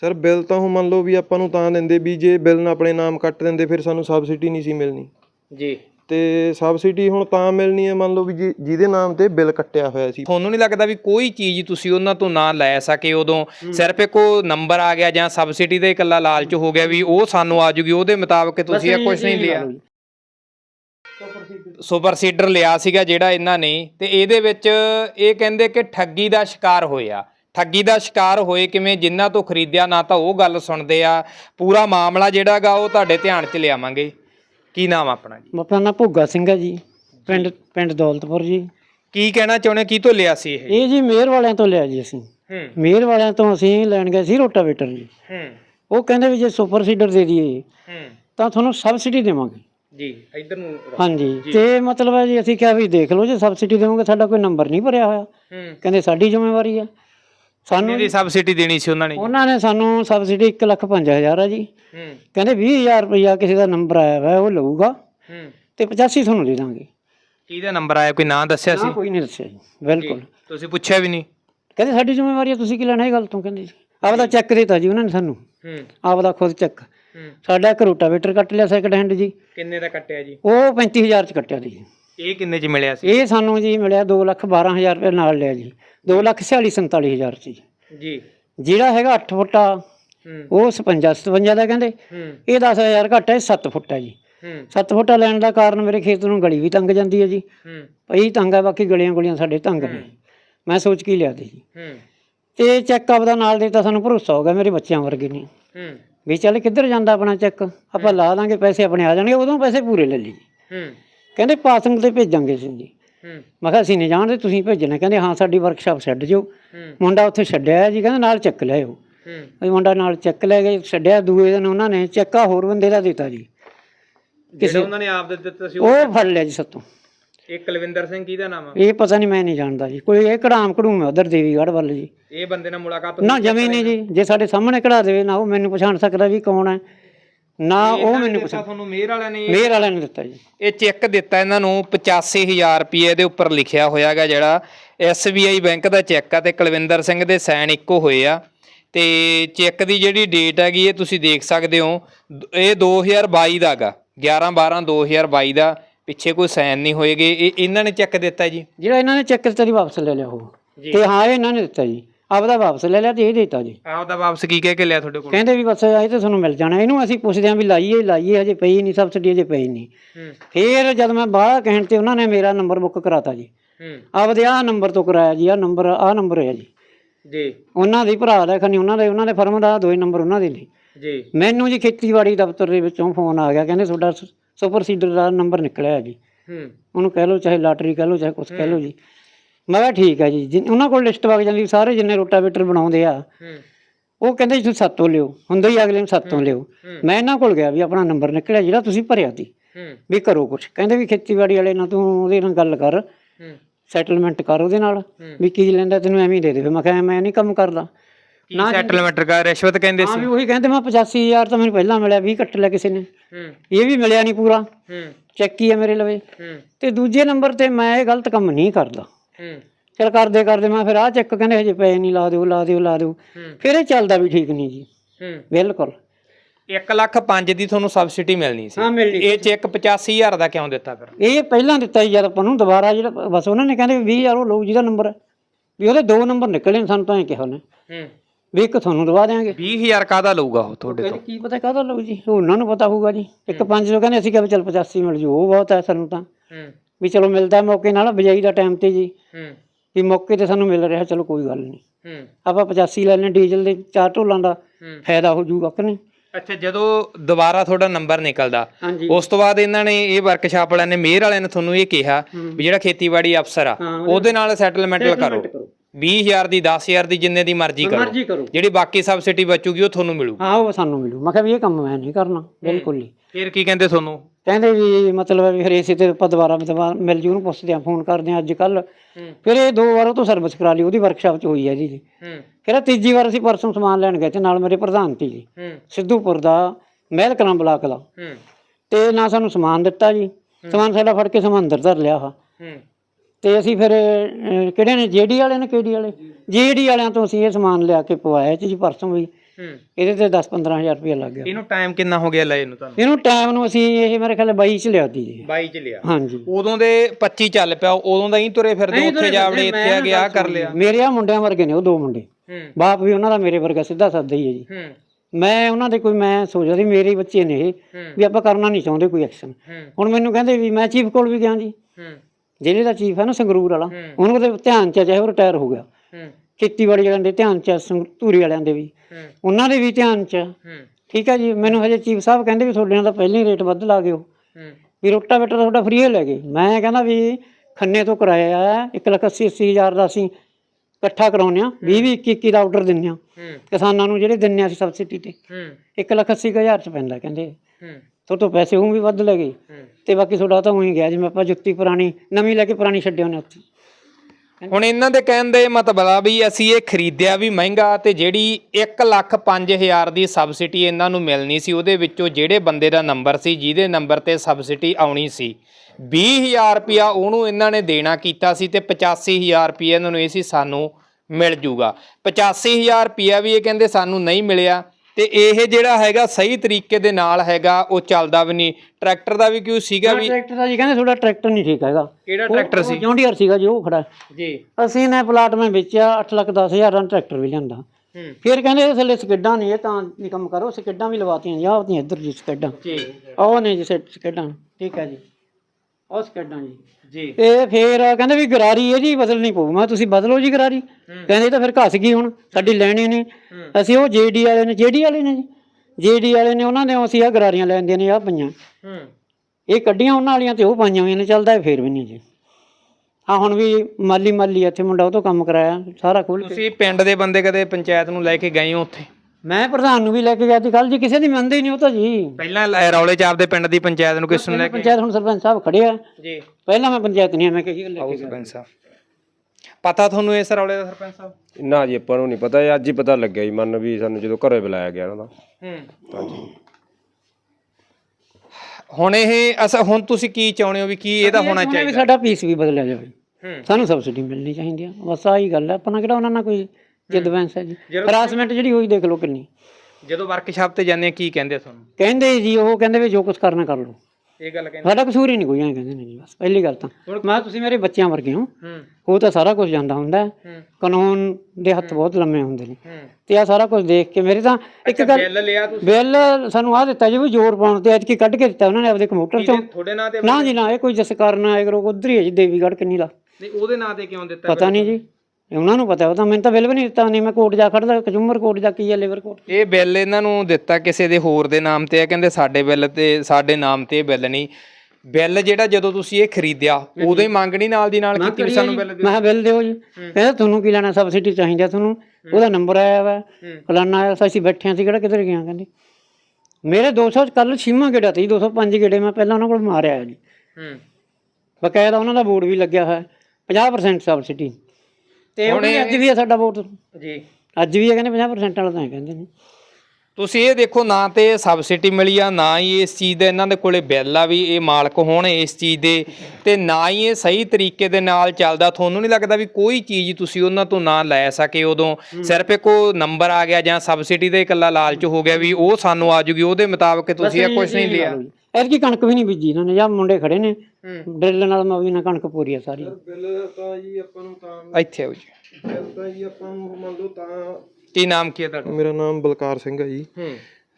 Sir bill ਤਾਂ ਹੁਣ ਮੰਨ ਲਓ ਵੀ ਆਪਾਂ ਨੂੰ ਤਾਂ ਦਿੰਦੇ ਵੀ ਜੇ ਬਿੱਲ ਨਾ ਆਪਣੇ ਨਾਮ ਕੱਟ ਦਿੰਦੇ ਫਿਰ ਸਾਨੂੰ ਸਬਸਿਡੀ ਨਹੀਂ ਸੀ ਮਿਲਣੀ। ਜੀ। ਤੇ ਸਬਸਿਡੀ ਹੁਣ ਤਾਂ ਮਿਲਣੀ ਹੈ ਮੰਨ ਲਓ ਵੀ ਜੀ- ਜਿਹਦੇ ਨਾਮ ਤੇ ਬਿੱਲ ਕੱਟਿਆ ਹੋਇਆ ਸੀ। ਤੁਹਾਨੂੰ ਨਹੀਂ ਲੱਗਦਾ ਵੀ ਕੋਈ ਚੀਜ਼ ਤੁਸੀਂ ਉਹਨਾਂ ਤੋਂ ਨਾ ਲੈ ਸਕੇ ਉਦੋਂ? ਸਿਰਫ ਇੱਕ ਉਹ ਨੰਬਰ ਆ ਗਿਆ ਜਾਂ ਸਬਸਿਡੀ ਦਾ ਇਕੱਲਾ ਲਾਲਚ ਹੋ ਗਿਆ ਵੀ ਉਹ ਸਾਨੂੰ ਆ ਜੂਗੀ ਉਹਦੇ ਮੁਤਾਬਕ ਤੁਸੀਂ ਇਹ ਕੁਝ ਨਹੀਂ ਲਿਆ। ਸੁਪਰ ਸੀਡਰ ਲਿਆ ਸੀਗਾ ਜਿਹੜਾ ਇਹਨਾਂ ਨੇ ਤੇ ਇਹਦੇ ਵਿੱਚ ਇਹ ਕਹਿੰਦੇ ਕਿ ਠੱਗੀ ਦਾ ਸ਼ਿਕਾਰ ਹੋਇਆ। ਠੱਗੀ ਦਾ ਸ਼ਿਕਾਰ ਹੋਏ ਕਿਵੇਂ ਜਿਨ੍ਹਾਂ ਤੋਂ ਖਰੀਦਿਆ ਨਾ ਤਾਂ ਉਹ ਗੱਲ ਸੁਣਦੇ ਆ। ਪੂਰਾ ਮਾਮਲਾ ਜਿਹੜਾਗਾ ਉਹ ਤੁਹਾਡੇ ਧਿਆਨ 'ਚ ਲਿਆਵਾਂਗੇ। ਕੀ ਨਾਮ ਆ ਆਪਣਾ ਜੀ? ਆਪਣਾ ਨਾਂ ਭੁੱਗਾ ਸਿੰਘ ਹੈ ਜੀ ਪਿੰਡ ਪਿੰਡ ਦੌਲਤਪੁਰ ਜੀ। ਕੀ ਕਹਿਣਾ ਚਾਹੁੰਦੇ ਕੀ ਤੋਂ ਲਿਆ ਸੀ ਇਹ? ਇਹ ਜੀ ਮੇਰ ਵਾਲਿਆਂ ਤੋਂ ਲਿਆ ਜੀ ਅਸੀਂ। ਹੂੰ। ਮੇਰ ਵਾਲਿਆਂ ਤੋਂ ਅਸੀਂ ਲੈਣ ਗਏ ਸੀ ਰੋਟਾਵੇਟਰ ਜੀ। ਹੂੰ। ਉਹ ਕਹਿੰਦੇ ਵੀ ਜੇ ਸੁਪਰ ਸੀਡਰ ਦੇ ਦਈਏ ਹੂੰ। ਤਾਂ ਤੁਹਾਨੂੰ ਸਬਸਿਡੀ ਦੇਵਾਂਗੇ। ਜੀ ਇੱਧਰ ਨੂੰ ਹਾਂਜੀ। ਤੇ ਮਤਲਬ ਹੈ ਜੀ ਅਸੀਂ ਕਿਹਾ ਵੀ ਦੇਖ ਲਓ ਜੇ ਸਬਸਿਡੀ ਦੇਵਾਂਗੇ ਸਾਡਾ ਕੋਈ ਨੰਬਰ ਨਹੀਂ ਭਰਿਆ ਹੋਇਆ। ਹੂੰ। ਕਹਿੰਦੇ ਸਾਡੀ ਜ਼ਿੰਮੇਵਾਰੀ ਹੈ ਸਾਨੂੰ ਕਿੰਨੀ ਸਬਸਿਡੀ ਦੇਣੀ ਸੀ ਉਹਨਾਂ ਨੇ ਉਹਨਾਂ ਨੇ ਸਾਨੂੰ ਸਬਸਿਡੀ 1 ਲੱਖ 5000 ਹੈ ਜੀ। ਹੂੰ। ਕਹਿੰਦੇ 20000 ਰੁਪਇਆ ਕਿਸੇ ਦਾ ਨੰਬਰ ਆਇਆ ਵਾ ਉਹ ਲਊਗਾ। ਹੂੰ। ਤੇ 85 ਤੁਹਾਨੂੰ ਦੇ ਦਾਂਗੇ। ਕਿਹਦਾ ਨੰਬਰ ਆਇਆ? ਕੋਈ ਨਾਂ ਦੱਸਿਆ ਨਾ ਸੀ ਕੋਈ ਨਹੀਂ ਦੱਸਿਆ ਜੀ। ਬਿਲਕੁਲ। ਤੁਸੀਂ ਪੁੱਛਿਆ ਵੀ ਨਹੀਂ? ਕਹਿੰਦੇ ਸਾਡੀ ਜ਼ਿੰਮੇਵਾਰੀ ਹੈ ਤੁਸੀਂ ਕੀ ਲੈਣਾ ਇਹ ਗੱਲ ਤੋਂ? ਕਹਿੰਦੇ ਜੀ। ਆਪਦਾ ਚੈੱਕ ਦਿੱਤਾ ਜੀ ਉਹਨਾਂ ਨੇ ਸਾਨੂੰ। ਹੂੰ। ਆਪਦਾ ਖੁਦ ਚੈੱਕ ਹੂੰ। ਸਾਡਾ ਇੱਕ ਰੋਟਾਵੇਟਰ ਕੱਟ ਲਿਆ ਸੈਕਿੰਡ ਹੈਂਡ ਜੀ। ਕਿੰਨੇ ਦਾ ਕੱਟਿਆ ਜੀ? ਉਹ 35000 ਚ ਕੱਟਿਆ ਜੀ। ਇਹ ਕਿੰਨੇ ਚ ਮਿਲਿਆ ਸੀ? ਇਹ ਸਾਨੂੰ ਜੀ ਮਿਲਿਆ 2 ਲੱਖ 12000 ਰੁਪਏ ਨਾਲ ਲਿਆ ਜੀ। 2 ਲੱਖ 46 47000 ਚ ਜੀ। ਜੀ। ਜਿਹੜਾ ਹੈਗਾ 8 ਫੁੱਟਾ ਉਹ 56 57 ਦਾ ਕਹਿੰਦੇ। ਇਹ 10000 ਘੱਟ ਹੈ 7 ਫੁੱਟ ਹੈ ਜੀ। ਹੂੰ। 7 ਫੁੱਟਾ ਲੈਣ ਦਾ ਕਾਰਨ ਮੇਰੇ ਖੇਤ ਨੂੰ ਗਲੀ ਵੀ ਤੰਗ ਜਾਂਦੀ ਹੈ ਜੀ। ਪਈ ਤੰਗ ਹੈ ਬਾਕੀ ਗਲੀਆਂ ਗੁਲੀਆਂ ਸਾਡੇ ਤੰਗ ਨੇ। ਮੈਂ ਸੋਚ ਕੇ ਲਿਆ ਤੀ ਜੀ। ਤੇ ਚੈੱਕ ਆਪਦਾ ਨਾਲ ਦੇਤਾ ਸਾਨੂੰ ਭਰੋਸਾ ਹੋ ਗਿਆ ਮੇਰੇ ਬੱਚਿਆਂ ਵਰਗੇ ਨਹੀਂ ਹੂੰ। ਵੀ ਚੱਲ ਕਿੱਧਰ ਜਾਂਦਾ ਆਪਣਾ ਚੈੱਕ ਆਪਾਂ ਲਾ ਦਾਂਗੇ ਪੈਸੇ ਆਪਣੇ ਆ ਜਾਣਗੇ ਉਦੋਂ ਪੈਸੇ ਪੂਰੇ ਲੈ ਲਈ ਕਹਿੰਦੇ ਪਾਸਿੰਗ ਤੇ ਭੇਜਾਂਗੇ ਅਸੀਂ ਜੀ। ਹੂੰ। ਮੈਂ ਕਿਹਾ ਅਸੀਂ ਨਹੀਂ ਜਾਣਦੇ ਤੁਸੀਂ ਭੇਜਣਾ। ਕਹਿੰਦੇ ਹਾਂ ਸਾਡੀ ਵਰਕਸ਼ਾਪ ਛੱਡ ਜਿਓ। ਮੁੰਡਾ ਉੱਥੇ ਛੱਡਿਆ ਜੀ ਕਹਿੰਦੇ ਨਾਲ ਚੱਕ ਲਿਆਓ ਹੂੰ। ਉਹ ਮੁੰਡਾ ਨਾਲ ਚੱਕ ਲੈ ਗਏ ਛੱਡਿਆ। ਦੂਏ ਦਿਨ ਉਹਨਾਂ ਨੇ ਚੱਕਾ ਹੋਰ ਬੰਦੇ ਦਾ ਦਿੱਤਾ ਜੀ। ਜਿਹੜਾ ਉਹਨਾਂ ਨੇ ਆਪ ਦੇ ਦਿੱਤਾ ਸੀ ਉਹ ਫੜ ਲਿਆ ਜੀ ਸੱਤੋਂ। ਇਹ ਕੁਲਵਿੰਦਰ ਸਿੰਘ ਕਿਹਦਾ ਨਾਮ ਆ? ਇਹ ਪਤਾ ਨਹੀਂ ਮੈਂ ਨਹੀਂ ਜਾਣਦਾ ਜੀ। ਕੋਈ ਇਹ ਕੜਾਮ ਕੜੂਮ ਹੈ ਉਧਰ ਦੇਵੀਗੜ੍ਹ ਵੱਲ ਜੀ। ਇਹ ਬੰਦੇ ਨਾਲ ਮੁਲਾਕਾਤ ਨਾ ਜਮੀ ਨਹੀਂ ਜੀ। ਜੇ ਸਾਡੇ ਸਾਹਮਣੇ ਕਢਾ ਦੇਵੇ ਨਾ ਉਹ ਮੈਨੂੰ ਪਛਾਣ ਸਕਦਾ ਵੀ ਕੌਣ ਹੈ। ਨਾ ਉਹ ਮੈਨੂੰ ਦਿੱਤਾ ਤੁਹਾਨੂੰ ਮੇਰ ਵਾਲਿਆਂ ਨੇ ਮੇਰ ਵਾਲਿਆਂ ਨੇ ਦਿੱਤਾ ਜੀ। ਇਹ ਚੈੱਕ ਦਿੱਤਾ ਇਹਨਾਂ ਨੂੰ 85000 ਰੁਪਏ ਦੇ ਉੱਪਰ ਲਿਖਿਆ ਹੋਇਆਗਾ ਜਿਹੜਾ। SBI ਬੈਂਕ ਦਾ ਚੈੱਕ ਆ ਤੇ ਕੁਲਵਿੰਦਰ ਸਿੰਘ ਦੇ ਸਾਈਨ ਇੱਕੋ ਹੋਏ ਆ। ਤੇ ਚੈੱਕ ਦੀ ਜਿਹੜੀ ਡੇਟ ਹੈਗੀ ਇਹ ਤੁਸੀਂ ਦੇਖ ਸਕਦੇ ਹੋ। ਇਹ 2022 ਦਾਗਾ। 11 12 2022 ਦਾ। ਪਿੱਛੇ ਕੋਈ ਸਾਈਨ ਨਹੀਂ ਹੋਏਗੇ। ਇਹ ਇਹਨਾਂ ਨੇ ਚੈੱਕ ਦਿੱਤਾ ਜੀ। ਜਿਹੜਾ ਇਹਨਾਂ ਨੇ ਚੈੱਕ ਤੇਰੀ ਵਾਪਸ ਲੈ ਲਿਆ ਉਹ। ਤੇ ਹਾਂ ਇਹ ਇਹਨਾਂ ਨੇ ਦਿੱਤਾ ਜੀ। ਆਪਦਾ ਵਾਪਸ ਲੈ ਲਿਆ ਤੇ ਇਹ ਦਿੱਤਾ ਜੀ। ਆਪ ਦਾ ਵਾਪਸ ਕੀ ਕਹਿ ਕੇ ਲਿਆ ਤੁਹਾਡੇ ਕੋਲ? ਕਹਿੰਦੇ ਵੀ ਬਸ ਆਏ ਤੇ ਤੁਹਾਨੂੰ ਮਿਲ ਜਾਣਾ। ਇਹਨੂੰ ਅਸੀਂ ਪੁੱਛਦੇ ਆਂ ਵੀ ਲਾਈਏ ਲਾਈਏ ਹਜੇ ਪਈ ਨਹੀਂ ਸਬਸਿਡੀ ਹਜੇ ਪਈ ਨਹੀਂ। ਫੇਰ ਜਦ ਮੈਂ ਬਾਹਰ ਕਹਿਣ ਤੇ ਉਹਨਾਂ ਨੇ ਮੇਰਾ ਨੰਬਰ ਬੁੱਕ ਕਰਾਤਾ ਜੀ। ਆਪਦੇ ਆਹ ਨੰਬਰ ਤੋਂ ਕਰਾਇਆ ਜੀ ਆਹ ਨੰਬਰ ਆਹ ਨੰਬਰ ਹੈ ਜੀ। ਜੀ। ਉਹਨਾਂ ਦੀ ਭਰਾ ਦਾ ਖਨੀ ਉਹਨਾਂ ਦੇ ਉਹਨਾਂ ਦੇ ਫਰਮ ਦਾ ਦੋਏ ਨੰਬਰ ਉਹਨਾਂ ਦੇ ਨੇ। ਜੀ। ਮੈਨੂੰ ਜੀ ਖੇਤੀਬਾੜੀ ਦਫ਼ਤਰ ਦੇ ਵਿੱਚੋਂ ਫੋਨ ਆ ਗਿਆ ਕਹਿੰਦੇ ਤੁਹਾਡਾ ਸ- ਸੁਪਰ ਸੀਡਰ ਦਾ ਨੰਬਰ ਨਿਕਲਿਆ ਹੈ ਜੀ। ਹੂੰ। ਉਹਨੂੰ ਕਹਿ ਲਓ ਚਾਹੇ ਲਾਟਰੀ ਕਹਿ ਲਓ ਚਾਹੇ ਕੁਛ ਕਹਿ ਲਓ ਜੀ। ਮੈਂ ਕਿਹਾ ਠੀਕ ਹੈ ਜੀ ਜਿਨ- ਉਹਨਾਂ ਕੋਲ ਲਿਸਟ ਵਗ ਜਾਂਦੀ ਸਾਰੇ ਜਿੰਨੇ ਰੋਟਾਵੇਟਰ ਬਣਾਉਂਦੇ ਆ। ਹੂੰ। ਉਹ ਕਹਿੰਦੇ ਜੀ ਤੁਸੀਂ ਸੱਤੋਂ ਲਿਓ ਹੁੰਦਾ ਹੀ ਅਗਲੇ ਨੂੰ ਸੱਤੋਂ ਲਿਓ। ਮੈਂ ਇਹਨਾਂ ਕੋਲ ਗਿਆ ਵੀ ਆਪਣਾ ਨੰਬਰ ਨਿਕਲਿਆ ਜਿਹੜਾ ਤੁਸੀਂ ਭਰਿਆ ਸੀ। ਹੂੰ। ਵੀ ਕਰੋ ਕੁਛ। ਕਹਿੰਦੇ ਵੀ ਖੇਤੀਬਾੜੀ ਵਾਲੇ ਨਾਲ ਤੂੰ ਉਹਦੇ ਨਾਲ ਗੱਲ ਕਰ। ਹੂੰ। ਸੈਟਲਮੈਂਟ ਕਰ ਉਹਦੇ ਨਾਲ। ਵੀ ਕੀ ਲੈਂਦਾ ਤੈਨੂੰ ਐਵੇਂ ਹੀ ਦੇ ਦੇਵੇ ਮੈਂ ਕਿਹਾ ਮੈਂ ਨਹੀਂ ਕੰਮ ਕਰਦਾ। ਕੀ ਸੈਟਲਮੈਂਟ ਕਰ ਰਿਸ਼ਵਤ ਕਹਿੰਦੇ ਹਾਂ ਸੀ। ਵੀ ਉਹੀ ਕਹਿੰਦੇ ਮੈਂ 85000 ਤਾਂ ਮੈਨੂੰ ਪਹਿਲਾਂ ਮਿਲਿਆ 20 ਕੱਟ ਲਿਆ ਕਿਸੇ ਨੇ। ਹੂੰ। ਇਹ ਵੀ ਮਿਲਿਆ ਨਹੀਂ ਪੂਰਾ। ਹੂੰ। ਚੈੱਕ ਹੀ ਹੈ ਮੇਰੇ ਲਵੇ। ਹੂੰ। ਤੇ ਦੂਜੇ ਨੰਬਰ ਤੇ ਮੈਂ ਇਹ ਗਲਤ ਕੰਮ ਨਹੀਂ ਕਰਦਾ। ਚਲ ਕਰਦੇ ਕਰਦੇ ਮੈਂ ਫਿਰ ਆਹ ਚੈੱਕ ਕਹਿੰਦੇ ਹਜੇ ਪਏ ਨਹੀਂ ਲਾ ਦਿਓ ਲਾ ਦਿਓ ਲਾ ਦਿਓ। ਫਿਰ ਇਹ ਚੱਲਦਾ ਵੀ ਠੀਕ ਨਹੀਂ ਜੀ। ਹੂੰ। ਬਿਲਕੁਲ। 1 ਲੱਖ 5 ਦੀ ਤੁਹਾਨੂੰ ਸਬਸਿਡੀ ਮਿਲਣੀ ਸੀ। ਹਾਂ ਮਿਲ ਇਹ ਚੈੱਕ 85000 ਦਾ ਕਿਉਂ ਦਿੱਤਾ ਫਿਰ? ਇਹ ਪਹਿਲਾਂ ਦਿੱਤਾ ਸੀ ਜਦ ਆਪਾਂ ਨੂੰ ਦੁਬਾਰਾ ਜਿਹੜਾ ਬਸ ਉਹਨਾਂ ਨੇ ਕਹਿੰਦੇ ਵੀ 20000 ਉਹ ਲਊ ਜਿਹਦਾ ਨੰਬਰ ਹੈ ਵੀ ਉਹਦੇ ਦੋ ਨੰਬਰ ਨਿਕਲੇ ਨੇ ਸਾਨੂੰ ਤਾਂ ਇਹ ਕਿਹਾ ਉਹਨੇ। ਹੂੰ। ਵੀ ਇੱਕ ਤੁਹਾਨੂੰ ਦਵਾ ਦੇਾਂਗੇ 20000 ਕਾਦਾ ਲਊਗਾ ਉਹ ਤੁਹਾਡੇ ਤੋਂ? ਕੀ ਪਤਾ ਕਾਹਦਾ ਲਊ ਜੀ ਉਹ ਉਹਨਾਂ ਨੂੰ ਪਤਾ ਹੋਊਗਾ ਜੀ। ਇੱਕ ਪੰਜ ਸੌ ਕਹਿੰਦੇ ਅਸੀਂ ਕਿਹਾ ਵੀ ਚੱਲ 85 ਮਿਲ ਜੂ ਉਹ ਬਹੁਤ ਹੈ ਸਾਨੂੰ ਤਾਂ। ਹੂੰ। ਵੀ ਚਲੋ ਮਿਲਦਾ ਮੌਕੇ ਨਾਲ ਬਜਾਈ ਦਾ ਟਾਈਮ ਤੇ ਜੀ। ਹੂੰ। ਵੀ ਮੌਕੇ ਤੇ ਸਾਨੂੰ ਮਿਲ ਰਿਹਾ ਚਲੋ ਕੋਈ ਗੱਲ ਨਹੀਂ। ਹੂੰ। ਆਪਾਂ 85 ਲੈ ਲੈਣੇ ਡੀਜ਼ਲ ਦੇ ਚਾਰ ਢੋਲਾਂ ਦਾ ਫਾਇਦਾ ਹੋ ਜੂਗਾ ਕਿ ਨਹੀਂ? ਅੱਛਾ ਜਦੋਂ ਦੁਬਾਰਾ ਤੁਹਾਡਾ ਨੰਬਰ ਨਿਕਲਦਾ ਉਸ ਤੋਂ ਬਾਅਦ ਇਹਨਾਂ ਨੇ ਇਹ ਵਰਕਸ਼ਾਪ ਵਾਲਿਆਂ ਨੇ ਮੇਅਰ ਵਾਲਿਆਂ ਨੇ ਤੁਹਾਨੂੰ ਇਹ ਕਿਹਾ ਵੀ ਜਿਹੜਾ ਖੇਤੀਬਾੜੀ ਅਫਸਰ ਆ ਉਹਦੇ ਨਾਲ ਸੈਟਲਮੈਂਟ ਕਰੋ। 20000 ਦੀ 10000 ਦੀ ਜਿੰਨੇ ਦੀ ਮਰਜ਼ੀ ਕਰੋ ਮਰਜ਼ੀ ਕਰੋ। ਜਿਹੜੀ ਬਾਕੀ ਸਬਸਿਡੀ ਬਚੂਗੀ ਉਹ ਤੁਹਾਨੂੰ ਮਿਲੂ। ਹਾਂ ਉਹ ਸਾਨੂੰ ਮਿਲੂ। ਮੈਂ ਕਿਹਾ ਵੀ ਇਹ ਕੰਮ ਮੈਂ ਨਹੀਂ ਕਰਨਾ ਬਿਲਕੁਲ ਨਹੀਂ। ਫਿਰ ਕੀ ਕਹਿੰਦੇ ਤੁਹਾਨੂੰ? ਕਹਿੰਦੇ ਵੀ ਮਤਲਬ ਵੀ ਫਿਰ ਇਸੇ ਤੇ ਆਪਾਂ ਦੁਬਾਰਾ ਦੁਬਾਰਾ ਮਿਲ ਜੂ ਉਹਨੂੰ ਪੁੱਛਦੇ ਆ ਫੋਨ ਕਰਦੇ ਆ ਅੱਜ ਕੱਲ ਹੂੰ। ਫਿਰ ਇਹ ਦੋ ਵਾਰ ਉਹ ਤੋਂ ਸਰਵਿਸ ਕਰਾ ਲਈ ਉਹਦੀ ਵਰਕਸ਼ਾਪ 'ਚ ਹੋਈ ਹੈ ਜੀ। ਹੂੰ। ਫਿਰ ਇਹ ਤੀਜੀ ਵਾਰ ਅਸੀਂ ਪਰਸੋਂ ਸਮਾਨ ਲੈਣ ਗਏ ਤੇ ਨਾਲ ਮੇਰੇ ਪ੍ਰਧਾਨ ਤੀ ਜੀ। ਹੂੰ। ਸਿੱਧੂਪੁਰ ਦਾ ਮਹਿਲ ਕਲਾਂ ਬਲਾਕ ਦਾ। ਹੂੰ। ਤੇ ਨਾ ਸਾਨੂੰ ਸਮਾਨ ਦਿੱਤਾ ਜੀ। ਸਮਾਨ ਸਾਡਾ ਫੜ ਕੇ ਸਮਾਨ ਅੰਦਰ ਧਰ ਲਿਆ ਹਾ ਹੂੰ। ਤੇ ਅਸੀਂ ਫਿਰ ਅਹ, ਕਿਹੜੇ ਨੇ? ਜੀਡੀ ਵਾਲੇ ਨੇ ਕਿਹੜੀ ਵਾਲੇ? ਜੀਡੀ ਵਾਲਿਆਂ ਤੋਂ ਅਸੀਂ ਇਹ ਸਮਾਨ ਲਿਆ ਕੇ ਪਵਾਇਆ ਜੀ ਪਰਸੋਂ ਵੀ। ਹੂੰ। ਇਹਦੇ ਤੇ 10-15000 ਰੁਪਏ ਲੱਗ ਗਿਆ। ਇਹਨੂੰ ਟਾਈਮ ਕਿੰਨਾ ਹੋ ਗਿਆ ਲਏ ਨੂੰ ਤੁਹਾਨੂੰ? ਇਹਨੂੰ ਟਾਈਮ ਨੂੰ ਅਸੀਂ ਇਹ ਮੇਰੇ ਖਿਆਲ 22 ਚ ਲਿਆਤੀ ਜੀ 22 ਚ ਲਿਆ। ਹਾਂਜੀ। ਉਦੋਂ ਦੇ 25 ਚੱਲ ਪਿਆ ਉਦੋਂ ਦਾ ਹੀ ਤੁਰੇ ਫਿਰਦੇ ਉੱਥੇ ਜਾਵੜੇ ਇੱਥੇ ਆ ਗਿਆ ਕਰ ਲਿਆ। ਮੇਰੇ ਆ ਮੁੰਡਿਆਂ ਵਰਗੇ ਨੇ ਉਹ ਦੋ ਮੁੰਡੇ। ਹੂੰ। ਬਾਪ ਵੀ ਉਹਨਾਂ ਦਾ ਮੇਰੇ ਵਰਗਾ ਸਿੱਧਾ ਸਾਦਾ ਹੀ ਹੈ ਜੀ। ਹੂੰ। ਮੈਂ ਉਹਨਾਂ ਦੇ ਕੋਈ ਮੈਂ ਸੋਚਿਆ ਸੀ ਮੇਰੇ ਹੀ ਬੱਚੇ ਨੇ ਇਹ ਵੀ ਆਪਾਂ ਕਰਨਾ ਨਹੀਂ ਚਾਹੁੰਦੇ ਕੋਈ ਐਕਸ਼ਨ ਹੂੰ। ਹੁਣ ਮੈਨੂੰ ਕਹਿੰਦੇ ਵੀ ਮੈਂ ਚੀਫ ਕੋਲ ਵੀ ਗਿਆ ਜੀ। ਹੂੰ। ਜ਼ਿਲ੍ਹੇ ਦਾ ਚੀਫ ਹੈ ਨਾ ਸੰਗਰੂਰ ਵਾਲਾ ਹੂੰ। ਉਹਨੂੰ ਉਹਦੇ ਧਿਆਨ ਚ ਆ, ਚਾਹੇ ਉਹ ਰਿਟਾਇਰ ਹੋ ਗਿਆ। ਹੂੰ। ਖੇਤੀਬਾੜੀ ਵਾਲਿਆਂ ਦੇ ਧਿਆਨ ਚ ਆ, ਸੰਗ- ਧੂਰੀ ਵਾਲਿਆਂ ਦੇ ਵੀ। ਹੂੰ। ਉਹਨਾਂ ਦੇ ਵੀ ਧਿਆਨ ਚ ਆ। ਹੂੰ। ਠੀਕ ਹੈ ਜੀ ਮੈਨੂੰ ਹਜੇ ਚੀਫ ਸਾਹਿਬ ਕਹਿੰਦੇ ਵੀ ਤੁਹਾਡੇ ਨਾਲ ਤਾਂ ਪਹਿਲਾਂ ਹੀ ਰੇਟ ਵੱਧ ਲਾ ਗਏ ਹੋ। ਹੂੰ ਵੀ ਰੋਟਾਵੇਟਰ ਤੁਹਾਡਾ ਫ੍ਰੀ ਲੈ ਗਏ। ਮੈਂ ਕਹਿੰਦਾ ਵੀ ਖੰਨੇ ਤੋਂ ਕਰਾਇਆ ਆ 1 ਲੱਖ 80 ਅੱਸੀ ਹਜ਼ਾਰ ਦਾ ਅਸੀਂ ਇਕੱਠਾ ਕਰਾਉਂਦੇ ਆ 20 20 21 21 ਦਾ ਆਰਡਰ ਦਿੰਦੇ ਆ। ਹੂੰ। ਕਿਸਾਨਾਂ ਨੂੰ ਜਿਹੜੇ ਦਿੰਦੇ ਆ ਅਸੀਂ ਸਬਸਿਡੀ ਤੇ। ਹੂੰ। 1 ਲੱਖ 80 ਕੁ ਹਜ਼ਾਰ ਚ ਪੈਂਦਾ ਕਹਿੰਦੇ। ਹੂੰ। ਤੋਂ ਪੈਸੇ ਉਹ ਵੀ ਵੱਧ ਲੈ ਗਏ। ਤੇ ਬਾਕੀ ਤੁਹਾਡਾ ਤਾਂ ਉਹੀ ਗਿਆ ਜਿਵੇਂ ਆਪਾਂ ਜੁੱਤੀ ਪੁਰਾਣੀ ਨਵੀਂ ਲੈ ਕੇ ਪੁਰਾਣੀ ਛੱਡਿਆ ਨੇ ਉੱਥੇ। ਹੁਣ ਇਹਨਾਂ ਦੇ ਕਹਿਣ ਦੇ ਮਤਲਬ ਆ ਵੀ ਅਸੀਂ ਇਹ ਖਰੀਦਿਆ ਵੀ ਮਹਿੰਗਾ ਤੇ ਜਿਹੜੀ 1 ਲੱਖ 5000 ਦੀ ਸਬਸਿਡੀ ਇਹਨਾਂ ਨੂੰ ਮਿਲਣੀ ਸੀ ਉਹਦੇ ਵਿੱਚੋਂ ਜਿਹੜੇ ਬੰਦੇ ਦਾ ਨੰਬਰ ਸੀ ਜਿਹਦੇ ਨੰਬਰ ਤੇ ਸਬਸਿਡੀ ਆਉਣੀ ਸੀ 20000 ਰੁਪਿਆ ਉਹਨੂੰ ਇਹਨਾਂ ਨੇ ਦੇਣਾ ਕੀਤਾ ਸੀ ਤੇ 85000 ਰੁਪਿਆ ਇਹਨਾਂ ਨੂੰ ਇਹ ਸੀ ਸਾਨੂੰ ਮਿਲ ਜੂਗਾ। 85000 ਰੁਪਿਆ ਵੀ ਇਹ ਕਹਿੰਦੇ ਸਾਨੂੰ ਨਹੀਂ ਮਿਲਿਆ ਤੇ ਇਹ ਜਿਹੜਾ ਹੈਗਾ ਸਹੀ ਤਰੀਕੇ ਦੇ ਨਾਲ ਹੈਗਾ ਉਹ ਚੱਲਦਾ ਵੀ ਨਹੀਂ। ਟਰੈਕਟਰ ਦਾ ਵੀ ਕਿਉਂ ਸੀਗਾ ਵੀ? ਟਰੈਕਟਰ ਦਾ ਜੀ ਕਹਿੰਦੇ ਤੁਹਾਡਾ ਟਰੈਕਟਰ ਨਹੀਂ ਠੀਕ ਹੈਗਾ। ਕਿਹੜਾ ਟਰੈਕਟਰ ਸੀ? ਜੌਂਡੀਅਰ ਸੀਗਾ ਜੀ ਉਹ ਖੜਾ। ਜੀ। ਅਸੀਂ ਨੇ ਪਲਾਟ ਮੈਂ ਵੇਚਿਆ 8 ਲੱਖ 10 ਹਜ਼ਾਰ ਦਾ ਟਰੈਕਟਰ ਵੀ ਲਿਆਂਦਾ। ਫਿਰ ਕਹਿੰਦੇ ਇਹ ਥੱਲੇ ਸਕੇਡਾਂ ਨਹੀਂ ਇਹ ਤਾਂ ਨਹੀਂ ਕੰਮ ਕਰੋ ਸਕੇਡਾਂ ਵੀ ਲਵਾਤੀਆਂ ਜੀ ਆਹ ਇੱਧਰ ਜੀ ਸਕੇਡਾਂ। ਜੀ। ਉਹ ਨੇ ਜੀ ਸਕੇਡਾਂ ਠੀਕ ਹੈ ਜੀ। ਉਹ ਸਕੇਡਾਂ ਜੀ। ਜੀ। ਤੇ ਫਿਰ ਕਹਿੰਦੇ ਵੀ ਗਰਾਰੀ ਇਹਦੀ ਬਦਲਣੀ ਪਊ। ਮੈਂ ਤੁਸੀਂ ਬਦਲੋ ਜੀ ਗਰਾਰੀ। ਕਹਿੰਦੇ ਇਹ ਤਾਂ ਫਿਰ ਘਸ ਗਈ ਹੁਣ ਸਾਡੀ ਲੈਣੀ ਨਹੀਂ। ਅਸੀਂ ਉਹ ਜੀਡੀ ਵਾਲੇ ਨੇ ਜੀਡੀ ਵਾਲੇ ਨੇ ਜੀ। ਜੀਡੀ ਵਾਲੇ ਨੇ ਉਹਨਾਂ ਨੇ ਅਸੀਂ ਆ ਗਰਾਰੀਆਂ ਲੈਂਦੀਆਂ ਨੇ ਆ ਪਈਆਂ। ਇਹ ਕੱਢੀਆਂ ਉਹਨਾਂ ਵਾਲੀਆਂ ਤੇ ਉਹ ਪਾਈਆਂ ਹੋਈਆਂ ਨੇ ਚੱਲਦਾ ਫੇਰ ਵੀ ਨਹੀਂ ਜੀ। ਆ ਹੁਣ ਵੀ ਮਾਲੀ ਮਾਲੀ ਇੱਥੇ ਮੁੰਡਾ ਉਹ ਤੋਂ ਕੰਮ ਕਰਾਇਆ ਸਾਰਾ ਖੋਲ ਕੇ। ਤੁਸੀਂ ਪਿੰਡ ਦੇ ਬੰਦੇ ਕਦੇ ਪੰਚਾਇਤ ਨੂੰ ਲੈ ਕੇ ਗਏ ਹੋ ਉੱਥੇ? ਮੈਂ ਪ੍ਰਧਾਨ ਨੂੰ ਵੀ ਲੈ ਕੇ ਗਿਆ ਸੀ ਕੱਲ ਜੀ ਕਿਸੇ ਦੀ ਮੰਨਦੇ ਹੀ ਨਹੀਂ ਉਹ ਤਾਂ ਜੀ। ਪਹਿਲਾਂ ਲੈ- ਰੌਲੇ ਚ ਆਪਦੇ ਪਿੰਡ ਦੀ ਪੰਚਾਇਤ ਨੂੰ ਕਿਸ ਨੂੰ ਲੈ ਕੇ ਪੰਚਾਇਤ ਹੁਣ ਸਰਪੰਚ ਸਾਹਿਬ ਖੜੇ ਆ। ਜੀ। ਪਹਿਲਾਂ ਮੈਂ ਪੰਚਾਇਤ ਨਹੀਂ ਆ, ਮੈਂ ਕਹੀ ਲੈ ਕੇ ਗਿਆ? ਸਰਪੰਚ ਸਾਹਿਬ। ਪਤਾ ਤੁਹਾਨੂੰ ਇਸ ਰੌਲੇ ਦਾ ਸਰਪੰਚ ਸਾਹਿਬ? ਨਾ ਜੀ ਆਪਾਂ ਨੂੰ ਨਹੀਂ ਪਤਾ ਇਹ ਅੱਜ ਹੀ ਪਤਾ ਲੱਗਿਆ ਜੀ ਮਨ ਵੀ ਸਾਨੂੰ ਜਦੋਂ ਘਰੇ ਬੁਲਾਇਆ ਗਿਆ ਉਹਨਾਂ ਦਾ। ਹੂੰ। ਹੁਣ ਇਹ ਅਸਾ ਹੁਣ ਤੁਸੀਂ ਕੀ ਚਾਹੁੰਦੇ ਹੋ ਵੀ ਕੀ ਇਹਦਾ ਹੋਣਾ ਚਾਹੁੰਦੇ ਵੀ ਸਾਡਾ ਪੀਸ ਵੀ ਬਦਲਿਆ ਜਾਵੇ। ਹੂੰ। ਸਾਨੂੰ ਸਬਸਿਡੀ ਮਿਲਣੀ ਚਾਹੀਦੀ ਆ। ਬਸ ਆਹੀ ਗੱਲ ਹੈ ਆਪਣਾ ਕਿਹੜਾ ਉਹਨਾਂ ਨਾਲ ਕੋਈ ਜਿੱਦ ਬੈਂਸ ਹੈ ਜੀ। ਹਰਾਸਮੈਂਟ ਜਿਹੜੀ ਹੋਈ ਦੇਖ ਲਓ ਕਿੰਨੀ। ਜਦੋਂ ਵਰਕਸ਼ਾਪ ਤੇ ਜਾਂਦੇ ਆ ਕੀ ਕਹਿੰਦੇ ਆ ਤੁਹਾਨੂੰ? ਕਹਿੰਦੇ ਜੀ ਉਹ ਕਹਿੰਦੇ ਵੀ ਜੋ ਕੁਝ ਕਰਨਾ ਕਰ ਲਓ। ਇਹ ਗੱਲ ਕਹਿੰਦੇ ਸਾਡਾ ਕਸੂਰ ਹੀ ਨਹੀਂ ਕੋਈ ਐਂ ਕਹਿੰਦੇ ਨੇ ਜੀ ਬਸ ਪਹਿਲੀ ਗੱਲ ਤਾਂ। ਮੈਂ ਤੁਸੀਂ ਮੇਰੇ ਬੱਚਿਆਂ ਵਰਗੇ ਹੋ। ਹੂੰ। ਉਹ ਤਾਂ ਸਾਰਾ ਕੁਝ ਜਾਂਦਾ ਹੁੰਦਾ ਕਾਨੂੰਨ ਦੇ ਹੱਥ ਬਹੁਤ ਲੰਮੇ ਹੁੰਦੇ ਨੇ। ਤੇ ਆ ਸਾਰਾ ਕੁਝ ਦੇਖ ਕੇ ਮੇਰੇ ਤਾਂ ਇੱਕ ਗੱਲ ਬਿੱਲ ਲਿਆ ਤੁਸੀਂ? ਬਿੱਲ ਸਾਨੂੰ ਆ ਦਿੱਤਾ ਜੀ ਵੀ ਜ਼ੋਰ ਪਾਉਣ ਤੇ ਐਤਕੀ ਕੱਢ ਕੇ ਦਿੱਤਾ ਉਹਨਾਂ ਨੇ ਆਪਦੇ ਕੰਪਿਊਟਰ ਚੋਂ ਤੁਹਾਡੇ ਨਾਂ ਤੇ ਨਾ ਜੀ ਨਾ ਇਹ ਕੋਈ ਜਸਕਾਰ ਨਾ ਆਏ ਕਰੋ ਉਧਰ ਹੀ ਹੈ ਜੀ ਦੇਵੀਗੜ੍ਹ ਕਿੰਨੀ ਲਾ। ਨਹੀਂ ਉਹਦੇ ਨਾਂ ਤੇ ਕਿਉਂ ਦਿੱਤਾ ਪਤਾ ਨਹੀਂ ਜੀ। ਇਹ ਉਹਨਾਂ ਨੂੰ ਪਤਾ ਉਹ ਤਾਂ ਮੈਨੂੰ ਤਾਂ ਬਿੱਲ ਵੀ ਨਹੀਂ ਦਿੱਤਾ ਨਹੀਂ ਮੈਂ ਕੋਰਟ ਜਾ ਖੜਦਾ ਕੰਜ਼ੂਮਰ ਕੋਰਟ ਜਾ ਕੀ ਹੈ ਲੇਬਰ ਕੋਰਟ ਇਹ ਬਿੱਲ ਇਹਨਾਂ ਨੂੰ ਦਿੱਤਾ ਕਿਸੇ ਦੇ ਹੋਰ ਦੇ ਨਾਮ ਤੇ ਆ ਕਹਿੰਦੇ ਸਾਡੇ ਬਿੱਲ ਤੇ ਸਾਡੇ ਨਾਮ ਤੇ ਇਹ ਬਿੱਲ ਨਹੀਂ। ਬਿੱਲ ਜਿਹੜਾ ਜਦੋਂ ਤੁਸੀਂ ਇਹ ਖਰੀਦਿਆ ਉਦੋਂ ਹੀ ਮੰਗਣੀ ਨਾਲ ਦੀ ਨਾਲ ਕੀਤੀ ਵੀ ਸਾਨੂੰ ਬਿੱਲ ਮੈਂ ਕਿਹਾ ਬਿੱਲ ਦਿਓ ਜੀ। ਕਹਿੰਦਾ ਤੁਹਾਨੂੰ ਕੀ ਲੈਣਾ ਸਬਸਿਡੀ ਚਾਹੀਦੀ ਆ ਤੁਹਾਨੂੰ ਉਹਦਾ ਨੰਬਰ ਆਇਆ ਵਾ। ਫਲਾਨਾ ਆਇਆ ਅਸੀਂ ਬੈਠੇ ਹਾਂ ਸੀ ਕਿਹੜਾ ਕਿਧਰ ਗਿਆ ਕਹਿੰਦੇ। ਮੇਰੇ 200 ਕੱਲ ਛੀਮਾ ਗੇੜਾ ਸੀ 205 ਗੇੜੇ ਮੈਂ ਪਹਿਲਾਂ ਉਹਨਾਂ ਕੋਲ ਮਾਰਿਆ ਜੀ। ਹੂੰ। ਬਕਾਇਦਾ ਉਹਨਾਂ ਦਾ ਬੋਰਡ ਵੀ ਲੱਗਿਆ ਹੋਇਆ 50% ਸਬਸਿਡੀ ਤੇ ਹੁਣ ਅੱਜ ਵੀ ਹੈ ਸਾਡਾ ਬੋਰਡ ਜੀ। ਅੱਜ ਵੀ ਹੈ ਕਹਿੰਦੇ 50% ਵਾਲਾ ਤਾਂ ਹੈ ਕਹਿੰਦੇ ਨੇ। ਤੁਸੀਂ ਇਹ ਦੇਖੋ ਨਾ ਤੇ ਸਬਸਿਡੀ ਮਿਲੀ ਆ ਨਾ ਹੀ ਇਸ ਚੀਜ਼ ਦਾ ਇਹਨਾਂ ਦੇ ਕੋਲੇ ਬਿੱਲ ਆ ਵੀ ਇਹ ਮਾਲਕ ਹੋਣ ਇਸ ਚੀਜ਼ ਦੇ। ਤੇ ਨਾ ਹੀ ਇਹ ਸਹੀ ਤਰੀਕੇ ਦੇ ਨਾਲ ਚੱਲਦਾ। ਤੁਹਾਨੂੰ ਨਹੀਂ ਲੱਗਦਾ ਵੀ ਕੋਈ ਚੀਜ਼ ਤੁਸੀਂ ਉਹਨਾਂ ਤੋਂ ਨਾ ਲੈ ਸਕੇ ਉਦੋਂ? ਸਿਰਫ ਇੱਕੋ ਨੰਬਰ ਆ ਗਿਆ ਜਾਂ ਸਬਸਿਡੀ ਦਾ ਇਕੱਲਾ ਲਾਲਚ ਹੋ ਗਿਆ ਵੀ ਉਹ ਸਾਨੂੰ ਆ ਜੂਗੀ ਉਹਦੇ ਮੁਤਾਬਕ ਤੁਸੀਂ ਇਹ ਕੁਝ ਨਹੀਂ ਲਿਆ। ਐਤਕੀ ਕਣਕ ਵੀ ਨਹੀਂ ਬੀਜੀ ਇਹਨਾਂ ਨੇ ਜਾਂ ਮੁੰਡੇ ਖੜੇ ਨੇ। ਡਰਿੱਲ ਨਾਲ ਮਵੀ ਨਾਲ ਕਣਕ ਪੂਰੀ ਆ ਸਾਰੀ। ਬਿੱਲ ਤਾਂ ਜੀ ਆਪਾਂ ਨੂੰ ਤਾਂ ਇੱਥੇ ਆਓ ਜੀ। ਬਿੱਲ ਤਾਂ ਜੀ ਆਪਾਂ ਨੂੰ ਮੰਨ ਲਓ ਤਾਂ ਕੀ ਨਾਮ ਕੀ ਹੈ ਤੁਹਾਡਾ? ਮੇਰਾ ਨਾਮ ਬਲਕਾਰ ਸਿੰਘ ਹੈ ਜੀ। ਹੂੰ।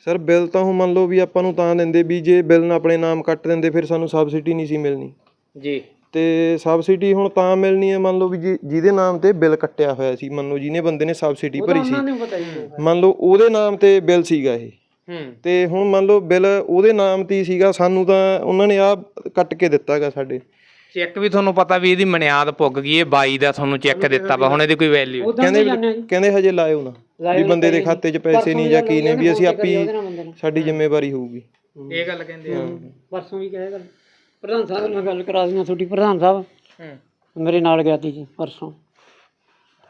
ਸਰ ਬਿੱਲ ਤਾਂ ਉਹ ਮੰਨ ਲਓ ਵੀ ਆਪਾਂ ਨੂੰ ਤਾਂ ਦਿੰਦੇ ਵੀ ਜੇ ਬਿੱਲ ਨਾ ਆਪਣੇ ਨਾਮ ਕੱਟ ਦਿੰਦੇ ਫਿਰ ਸਾਨੂੰ ਸਬਸਿਡੀ ਨਹੀਂ ਸੀ ਮਿਲਣੀ। ਜੀ। ਤੇ ਸਬਸਿਡੀ ਹੁਣ ਤਾਂ ਮਿਲਣੀ ਹੈ ਮੰਨ ਲਓ ਵੀ ਜੀ- ਜਿਹਦੇ ਨਾਮ ਤੇ ਬਿੱਲ ਕੱਟਿਆ ਹੋਇਆ ਸੀ ਮੰਨ ਲਓ ਜਿਹਨੇ ਬੰਦੇ ਨੇ ਸਬਸਿਡੀ ਭਰੀ ਸੀ। ਮੰਨ ਲਓ ਉਹਦੇ ਨਾਮ ਤੇ ਬਿੱਲ ਸੀਗਾ ਇਹ। ਤੇ ਹੁਣ ਮੰਨ ਲਓ ਬਿੱਲ ਉਹਦੇ ਨਾਮ ਤੇ ਹੀ ਸੀਗਾ ਸਾਨੂੰ ਤਾਂ ਉਹਨਾਂ ਨੇ ਆ ਕੱਟ ਕੇ ਦਿੱਤਾਗਾ ਸਾਡੇ। ਚੈੱਕ ਵੀ ਤੁਹਾਨੂੰ ਪਤਾ ਵੀ ਇਹਦੀ ਮਨਿਆਦ ਪੁੱਗ ਗਈ ਇਹ 22 ਦਾ ਤੁਹਾਨੂੰ ਚੈੱਕ ਦਿੱਤਾ ਵਾ ਹੁਣ ਇਹਦੀ ਕੋਈ ਵੈਲਿਊ ਜੀ। ਕਹਿੰਦੇ ਹਜੇ ਲਾਇਓ ਨਾ ਵੀ ਬੰਦੇ ਦੇ ਖਾਤੇ 'ਚ ਪੈਸੇ ਨਹੀਂ ਜਾਂ ਕੀ ਨੇ ਵੀ ਅਸੀਂ ਆਪੀ ਸਾਡੀ ਜ਼ਿੰਮੇਵਾਰੀ ਹੋਊਗੀ। ਇਹ ਗੱਲ ਕਹਿੰਦੇ ਆ। ਪਰਸੋਂ ਵੀ ਕਹੇਗਾ ਪ੍ਰਧਾਨ ਸਾਹਿਬ ਨਾਲ ਗੱਲ ਕਰਾ ਦਿਆਂ ਤੁਹਾਡੀ ਪ੍ਰਧਾਨ ਸਾਹਿਬ। ਹੂੰ। ਮੇਰੇ ਨਾਲ ਗਿਆ ਸੀ ਪਰਸੋਂ।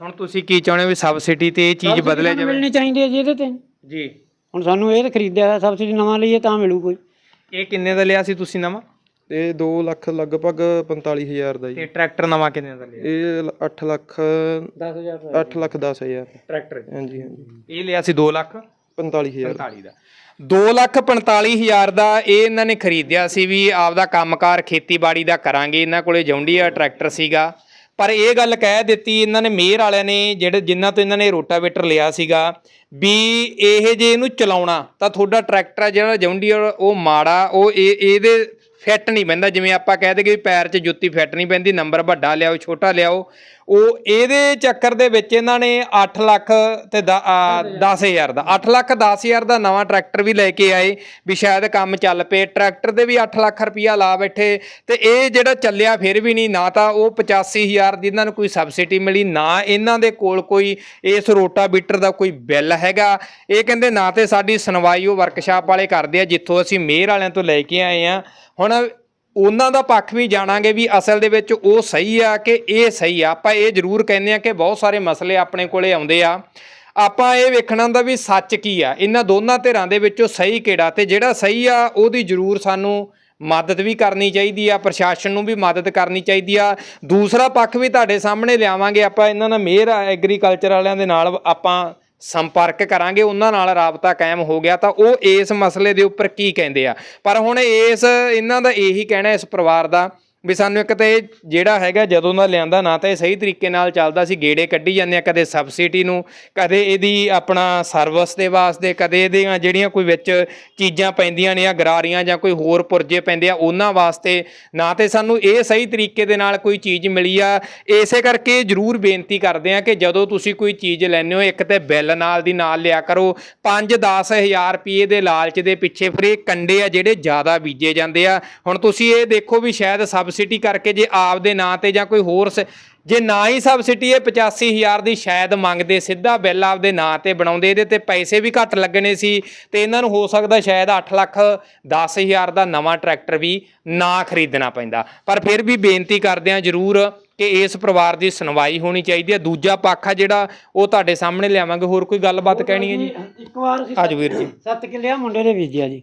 ਹੁਣ ਤੁਸੀਂ ਕੀ ਚਾਹੁੰਦੇ ਹੋ ਵੀ ਸਬਸਿਡੀ ਤੇ ਇਹ ਚੀਜ਼ ਬਦਲੇ ਸਾਨੂੰ ਜਾਵੇ? ਮਿਲਣੀ ਚਾਹੀਦੀ ਹੈ ਜੀ ਇਹਦੇ ਤੇ। ਜੀ। ਹੁਣ ਸਾਨੂੰ ਇਹ ਤਾਂ ਖਰੀਦਿਆ ਹੋਇਆ ਸਬਸਿਡੀ ਨਵਾਂ ਲਈਏ ਤਾਂ ਮਿਲੂ ਕੋਈ। ਇਹ ਕਿੰਨੇ ਦਾ ਲਿਆ ਸੀ ਤੁਸੀਂ ਨਵਾਂ? ਤੇ 2 ਲੱਖ ਲਗਭਗ 45000 ਦਾ ਜੀ। ਤੇ ਟਰੈਕਟਰ ਨਵਾਂ ਕਿੰਨੇ ਦਾ ਲਿਆ? ਇਹ 8 ਲੱਖ 10000 8 ਲੱਖ 10000 ਟਰੈਕਟਰ ਹਾਂਜੀ ਹਾਂਜੀ। ਇਹ ਲਿਆ ਸੀ 2 ਲੱਖ? 45000 45 ਦਾ। 245000 ਦਾ ਇਹ ਇਹਨਾਂ ਨੇ ਖਰੀਦਿਆ ਸੀ ਵੀ ਆਪਦਾ ਕੰਮਕਾਰ ਖੇਤੀਬਾੜੀ ਦਾ ਕਰਾਂਗੇ। ਇਹਨਾਂ ਕੋਲੇ ਜੌਂਡੀਆ ਟਰੈਕਟਰ ਸੀਗਾ। ਪਰ ਇਹ ਗੱਲ ਕਹਿ ਦਿੱਤੀ ਇਹਨਾਂ ਨੇ, ਮੇਅਰ ਵਾਲਿਆਂ ਨੇ, ਜਿਹੜੇ ਜਿਨ੍ਹਾਂ ਤੋਂ ਇਹਨਾਂ ਨੇ ਰੋਟਾਵੇਟਰ ਲਿਆ ਸੀਗਾ ਵੀ ਇਹ ਜੇ ਇਹਨੂੰ ਚਲਾਉਣਾ ਤਾਂ ਤੁਹਾਡਾ ਟਰੈਕਟਰ ਆ ਜਿਹੜਾ ਜੌਂਡੀਆ ਉਹ ਮਾੜਾ, ਉਹ ਇਹ, ਇਹਦੇ ਫਿੱਟ ਨਹੀਂ ਪੈਂਦਾ। ਜਿਵੇਂ ਆਪਾਂ ਕਹਿ ਦਈਏ ਵੀ ਪੈਰ 'ਚ ਜੁੱਤੀ ਫਿੱਟ ਨਹੀਂ ਪੈਂਦੀ ਨੰਬਰ ਵੱਡਾ ਲਿਆਓ, ਛੋਟਾ ਲਿਆਓ। ਉਹ ਇਹਦੇ ਚੱਕਰ ਦੇ ਵਿੱਚ ਇਹਨਾਂ ਨੇ 8 ਲੱਖ ਤੇ 10000 ਦਾ 8 ਲੱਖ 10000 ਦਾ ਨਵਾਂ ਟਰੈਕਟਰ ਵੀ ਲੈ ਕੇ ਆਏ, ਵੀ ਸ਼ਾਇਦ ਕੰਮ ਚੱਲ ਪਏ। ਟਰੈਕਟਰ ਦੇ ਵੀ 8 ਲੱਖ ਰੁਪਇਆ ਲਾ ਬੈਠੇ ਤੇ ਇਹ ਜਿਹੜਾ ਚੱਲਿਆ ਫਿਰ ਵੀ ਨਹੀਂ, ਨਾ ਤਾਂ ਉਹ 85000 ਦੀ ਇਹਨਾਂ ਨੂੰ ਕੋਈ ਸਬਸਿਡੀ ਮਿਲੀ, ਨਾ ਇਹਨਾਂ ਦੇ ਕੋਲ ਕੋਈ ਇਸ ਰੋਟਾ ਬੀਟਰ ਦਾ ਕੋਈ ਬਿੱਲ ਹੈਗਾ। ਇਹ ਕਹਿੰਦੇ ਨਾ ਤੇ ਸਾਡੀ ਸੁਣਵਾਈ ਉਹ ਵਰਕਸ਼ਾਪ ਵਾਲੇ ਕਰਦੇ ਆ, ਜਿੱਥੋਂ ਅਸੀਂ ਮੇਅਰ ਵਾਲਿਆਂ ਤੋਂ ਲੈ ਕੇ ਆਏ ਆ। ਹੁਣ ਉਹਨਾਂ ਦਾ ਪੱਖ ਵੀ ਜਾਣਾਂਗੇ ਵੀ ਅਸਲ ਦੇ ਵਿੱਚ ਉਹ ਸਹੀ ਆ ਕਿ ਇਹ ਸਹੀ ਆ। ਆਪਾਂ ਇਹ ਜ਼ਰੂਰ ਕਹਿੰਦੇ ਆ ਕਿ ਬਹੁਤ ਸਾਰੇ ਮਸਲੇ ਆਪਣੇ ਕੋਲੇ ਆਉਂਦੇ ਆ। ਆਪਾਂ ਇਹ ਵੇਖਣਾ ਹੁੰਦਾ ਵੀ ਸੱਚ ਕੀ ਆ। ਇਹਨਾਂ ਦੋਨਾਂ ਧਿਰਾਂ ਦੇ ਵਿੱਚੋਂ ਸਹੀ ਕਿਹੜਾ ਤੇ ਜਿਹੜਾ ਸਹੀ ਆ, ਉਹਦੀ ਜ਼ਰੂਰ ਸਾਨੂੰ ਮਦਦ ਵੀ ਕਰਨੀ ਚਾਹੀਦੀ ਆ, ਪ੍ਰਸ਼ਾਸਨ ਨੂੰ ਵੀ ਮਦਦ ਕਰਨੀ ਚਾਹੀਦੀ ਆ। ਦੂਸਰਾ ਪੱਖ ਵੀ ਤੁਹਾਡੇ ਸਾਹਮਣੇ ਲਿਆਵਾਂਗੇ ਆਪਾਂ। ਇਹਨਾਂ ਨਾਲ ਮੇਅਰ ਐਗਰੀਕਲਚਰ ਵਾਲਿਆਂ ਦੇ ਨਾਲ ਆਪਾਂ ਸੰਪਰਕ ਕਰਾਂਗੇ, ਉਹਨਾਂ ਨਾਲ ਰਾਬਤਾ ਕਾਇਮ ਹੋ ਗਿਆ ਤਾਂ ਉਹ ਇਸ ਮਸਲੇ ਦੇ ਉੱਪਰ ਕੀ ਕਹਿੰਦੇ ਆ? ਪਰ ਹੁਣ ਇਸ, ਇਹਨਾਂ ਦਾ ਇਹੀ ਕਹਿਣਾ ਇਸ ਪਰਿਵਾਰ ਦਾ ਵੀ ਸਾਨੂੰ ਇੱਕ ਤਾਂ ਇਹ ਜਿਹੜਾ ਹੈਗਾ ਜਦੋਂ ਦਾ ਲਿਆਂਦਾ ਨਾ ਤਾਂ ਇਹ ਸਹੀ ਤਰੀਕੇ ਨਾਲ ਚੱਲਦਾ ਸੀ, ਗੇੜੇ ਕੱਢੀ ਜਾਂਦੇ ਆ, ਕਦੇ ਸਬਸਿਡੀ ਨੂੰ, ਕਦੇ ਇਹਦੀ ਆਪਣਾ ਸਰਵਿਸ ਦੇ ਵਾਸਤੇ, ਕਦੇ ਇਹਦੀਆਂ ਜਿਹੜੀਆਂ ਕੋਈ ਵਿੱਚ ਚੀਜ਼ਾਂ ਪੈਂਦੀਆਂ ਨੇ ਆ ਗਰਾਰੀਆਂ ਜਾਂ ਕੋਈ ਹੋਰ ਪੁਰਜੇ ਪੈਂਦੇ ਆ, ਉਹਨਾਂ ਵਾਸਤੇ ਨਾ ਤੇ ਸਾਨੂੰ ਇਹ ਸਹੀ ਤਰੀਕੇ ਦੇ ਨਾਲ ਕੋਈ ਚੀਜ਼ ਮਿਲੀ ਆ। ਇਸੇ ਕਰਕੇ ਜ਼ਰੂਰ ਬੇਨਤੀ ਕਰਦੇ ਆ ਕਿ ਜਦੋਂ ਤੁਸੀਂ ਕੋਈ ਚੀਜ਼ ਲੈਂਦੇ ਹੋ, ਇੱਕ ਤੇ ਬਿੱਲ ਨਾਲ ਦੀ ਨਾਲ ਲਿਆ ਕਰੋ 5-10 ਹਜ਼ਾਰ ਰੁਪਏ ਦੇ ਲਾਲਚ ਦੇ ਪਿੱਛੇ ਫਿਰ ਇਹ ਕੰਡੇ ਆ ਜਿਹੜੇ ਜ਼ਿਆਦਾ ਬੀਜੇ ਜਾਂਦੇ ਆ। ਹੁਣ ਤੁਸੀਂ ਇਹ ਦੇਖੋ ਵੀ ਸ਼ਾਇਦ ਸਬ ਸਬਸਿਡੀ ਕਰਕੇ ਜੇ ਆਪਦੇ ਨਾਂ ਤੇ ਜਾਂ ਕੋਈ ਹੋਰ ਜੇ ਨਾ ਹੀ ਸਬਸਿਡੀ ਇਹ 85000 ਦੀ ਸ਼ਾਇਦ ਮੰਗਦੇ ਸਿੱਧਾ ਬਿੱਲ ਆਪਦੇ ਨਾਂ ਤੇ ਬਣਾਉਂਦੇ। ਇਹਦੇ ਤੇ ਪੈਸੇ ਵੀ ਘੱਟ ਲੱਗਣੇ ਸੀ ਤੇ ਇਹਨਾਂ ਨੂੰ ਹੋ ਸਕਦਾ ਸ਼ਾਇਦ 8 ਲੱਖ 10000 ਦਾ ਨਵਾਂ ਟਰੈਕਟਰ ਵੀ ਨਾ ਖਰੀਦਣਾ ਪੈਂਦਾ। ਪਰ ਫਿਰ ਵੀ ਬੇਨਤੀ ਕਰਦੇ ਆ ਜ਼ਰੂਰ ਕਿ ਇਸ ਪਰਿਵਾਰ ਦੀ ਸੁਣਵਾਈ ਹੋਣੀ ਚਾਹੀਦੀ ਹੈ। ਦੂਜਾ ਪੱਖ ਆ ਜਿਹੜਾ ਉਹ ਤੁਹਾਡੇ ਸਾਹਮਣੇ ਲਿਆਵਾਂਗੇ। ਹੋਰ ਕੋਈ ਗੱਲਬਾਤ ਕਹਿਣੀ ਹੈ ਜੀ? ਇੱਕ ਵਾਰ ਅਸੀਂ ਆਜੋ ਵੀਰ ਜੀ। 7 ਕਿੱਲੇ ਆ ਮੁੰਡੇ ਦੇ ਬੀਜਿਆ ਜੀ।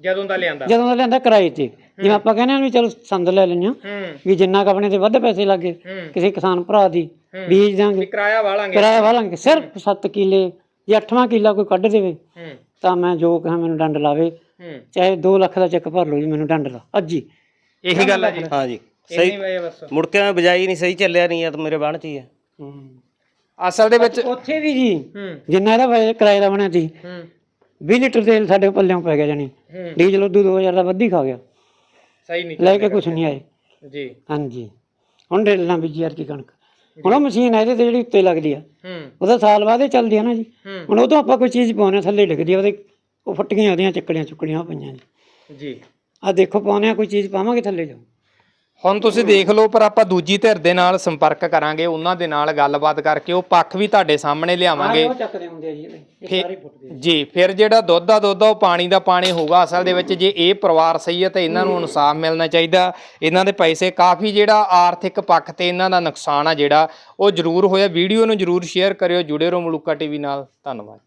ਜਦੋਂ ਦਾ ਲਿਆਂਦਾ। ਜਦੋਂ ਦਾ ਲਿਆਂਦਾ ਕਿਰਾਏ ਤੇ। ਜਿਵੇਂ ਆਪਾਂ ਕਹਿੰਦੇ ਆ ਵੀ ਚਲੋ ਸੰਦ ਲੈ ਲੈਂਦੇ ਹਾਂ ਹੂੰ। ਵੀ ਜਿੰਨਾ ਕੁ ਆਪਣੇ ਤੇ ਵੱਧ ਪੈਸੇ ਲੱਗੇ ਹੂੰ। ਕਿਸੇ ਕਿਸਾਨ ਭਰਾ ਦੀ ਬੀਜ ਦਾਂਗੇ ਕਿਰਾਇਆ ਵਾਲਾਂਗੇ। ਕਿਰਾਇਆ ਵਾਲਾਂਗੇ ਸਿਰਫ 7 ਕਿੱਲੇ ਜੇ 8ਵਾਂ ਕਿੱਲਾ ਕੋਈ ਕੱਢ ਦੇਵੇ ਹੂੰ। ਤਾਂ ਮੈਂ ਜੋ ਕਹਾਂ ਮੈਨੂੰ ਡੰਡ ਲਾਵੇ। ਹੂੰ। ਚਾਹੇ 2 ਲੱਖ ਦਾ ਚੈੱਕ ਭਰ ਲਓ ਜੀ ਮੈਨੂੰ ਡੰਡ ਲਾ। ਅੱਜ। ਹੀ ਇਹੀ ਗੱਲ ਹੈ ਜੀ। ਹਾਂਜੀ ਇੰਨੀ ਵਜ੍ਹਾ ਬਸ। ਮੁੜ ਕੇ ਮੈਂ ਬਜਾਈ ਨਹੀਂ ਸਹੀ ਚੱਲਿਆ ਨਹੀਂ ਆ ਤਾਂ ਮੇਰੇ ਬਾਣ ਚ ਹੀ ਆ। ਅਸਲ ਦੇ ਵਿੱਚ ਉੱਥੇ ਵੀ ਜੀ ਹੂੰ। ਜਿੰਨਾ ਇਹਦਾ ਕਿਰਾਏ ਦਾ ਬਣਿਆ ਸੀ ਹੂੰ। 20 ਲੀਟਰ ਤੇਲ ਸਾਡੇ ਪੱਲਿਓਂ ਪੈ ਗਿਆ ਜਾਨੀ ਹੂੰ। ਡੀਜ਼ਲ ਉਦੋਂ 2000 ਦਾ ਵੱਧ ਹੀ ਖਾ ਗਿਆ। ਸਹੀ ਨਹੀਂ ਲੈ ਕੇ ਕੁਝ ਨਹੀਂ ਆਏ। ਜੀ। ਹਾਂਜੀ। ਹੁਣ ਡੇਲਣਾ ਬੀਜੀ ਯਾਰ ਕੀ ਕਣਕ ਹੁਣ ਉਹ ਮਸ਼ੀਨ ਆ ਇਹਦੇ ਤੇ ਜਿਹੜੀ ਉੱਤੇ ਲੱਗਦੀ ਆ। ਹੂੰ। ਉਹਦਾ ਸਾਲ ਬਾਅਦ ਹੀ ਚੱਲਦੀ ਆ ਨਾ ਜੀ। ਹੁਣ ਉਹ ਤੋਂ ਆਪਾਂ ਕੋਈ ਚੀਜ਼ ਪਾਉਨੇ ਥੱਲੇ ਡਿੱਗਦੀ ਆ ਉਹਦੇ ਉਹ ਫਟਕੀਆਂ ਉਹਦੀਆਂ ਚੱਕੜੀਆਂ ਚੁੱਕੜੀਆਂ ਪਈਆਂ ਜੀ। ਜੀ। ਆ ਦੇਖੋ ਪਾਉਨੇ ਆ ਕੋਈ ਚੀਜ਼ ਪਾਵਾਂਗੇ ਥੱਲੇ ਜਾਓ ਹੁਣ ਤੁਸੀਂ ਦੇਖ ਲਓ ਪਰ ਆਪਾਂ ਦੂਜੀ ਧਿਰ ਦੇ ਨਾਲ ਸੰਪਰਕ ਕਰਾਂਗੇ ਉਹਨਾਂ ਦੇ ਨਾਲ ਗੱਲਬਾਤ ਕਰਕੇ ਉਹ ਪੱਖ ਵੀ ਤੁਹਾਡੇ ਸਾਹਮਣੇ ਲਿਆਵਾਂਗੇ। ਉਹ ਚੱਕਦੇ ਹੁੰਦੇ ਆ ਜੀ ਇਹ ਫਿਰ- ਜੀ ਜਿਹੜਾ ਦੁੱਧ ਦਾ ਦੁੱਧ ਆ ਉਹ ਪਾਣੀ ਦਾ ਪਾਣੀ ਹੋਊਗਾ। ਅਸਲ ਦੇ ਵਿੱਚ ਜੇ ਇਹ ਪਰਿਵਾਰ ਸਹੀ ਹੈ ਤਾਂ ਇਹਨਾਂ ਨੂੰ ਇਨਸਾਫ ਮਿਲਣਾ ਚਾਹੀਦਾ। ਇਹਨਾਂ ਦੇ ਪੈਸੇ ਕਾਫੀ ਜਿਹੜਾ ਆਰਥਿਕ ਪੱਖ ਤੇ ਇਹਨਾਂ ਦਾ ਨੁਕਸਾਨ ਆ ਜਿਹੜਾ ਉਹ ਜ਼ਰੂਰ ਹੋਇਆ। ਵੀਡੀਓ ਨੂੰ ਜ਼ਰੂਰ ਸ਼ੇਅਰ ਕਰਿਓ। ਜੁੜੇ ਰਹੋ ਮਲੂਕਾ ਟੀਵੀ ਨਾਲ। ਧੰਨਵਾਦ